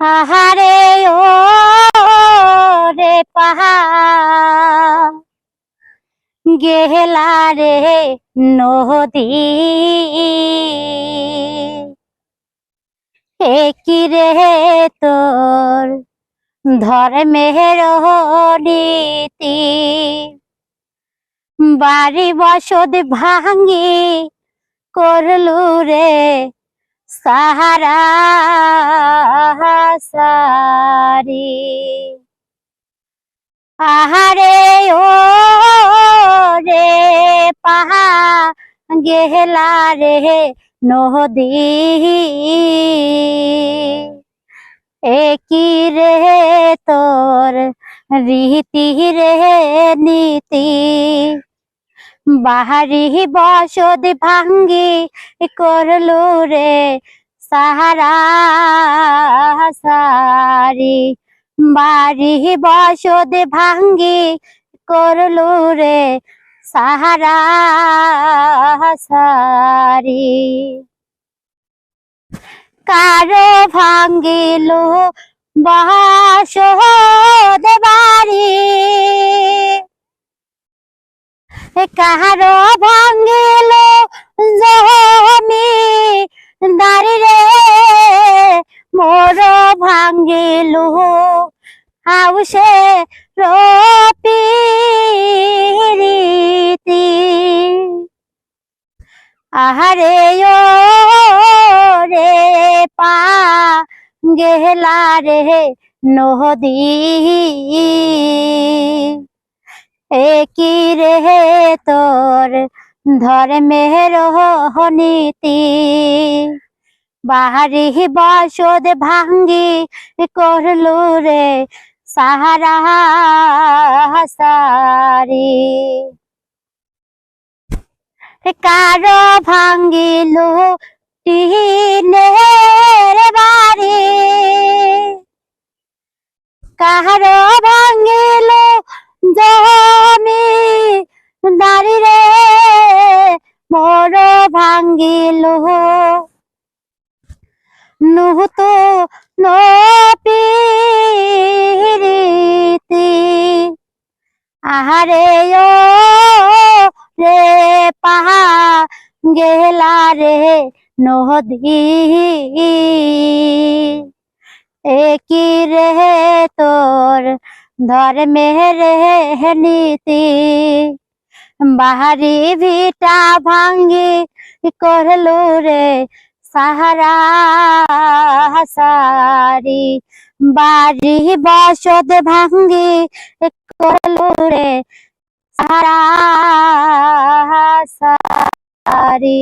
আহারে ও রে পাহা গেলা রে নদী। একই রে তোর ধর্মের নীতি বাড়ি বসত ভাঙ্গি করলু রে সাহারা। সারি আহারে ও রে পাহা গেলা রে নদী। একই রে তোর রীতি রে নীতি? বাহারি বসদ ভাঙ্গি করলু রে সাহারা। সারি বাড়ি বসদ ভাঙ্গি করলু রে সাহারা সারি কারও ভাঙ্গিলু বসদ বাড়ি কাহারো মোর ভাঙ্গিল হাউসে রপিরিতি আহারে ও রে পা গেলা রে নদী একই রে তোর ধর্মের নীতি বাহারি বসদ ভাঙ্গি করলু রে সাহারা সারি কারও ভাঙ্গিলু টিনের বাড়ি। কাহারো ভাঙ্গিলু জমি দাঁড়ি রে মোর ভাঙ্গিলু নুহতো নপিরিতি আহারে ও রে পাহা গেলা রে নদী একই রে তোর ধর্মের নীতি। বাহারি ভিটা ভাঙ্গি করলু রে সাহারা সারি বাড়ি বসদ ভাঙ্গি করলু রে। সাহারা সারি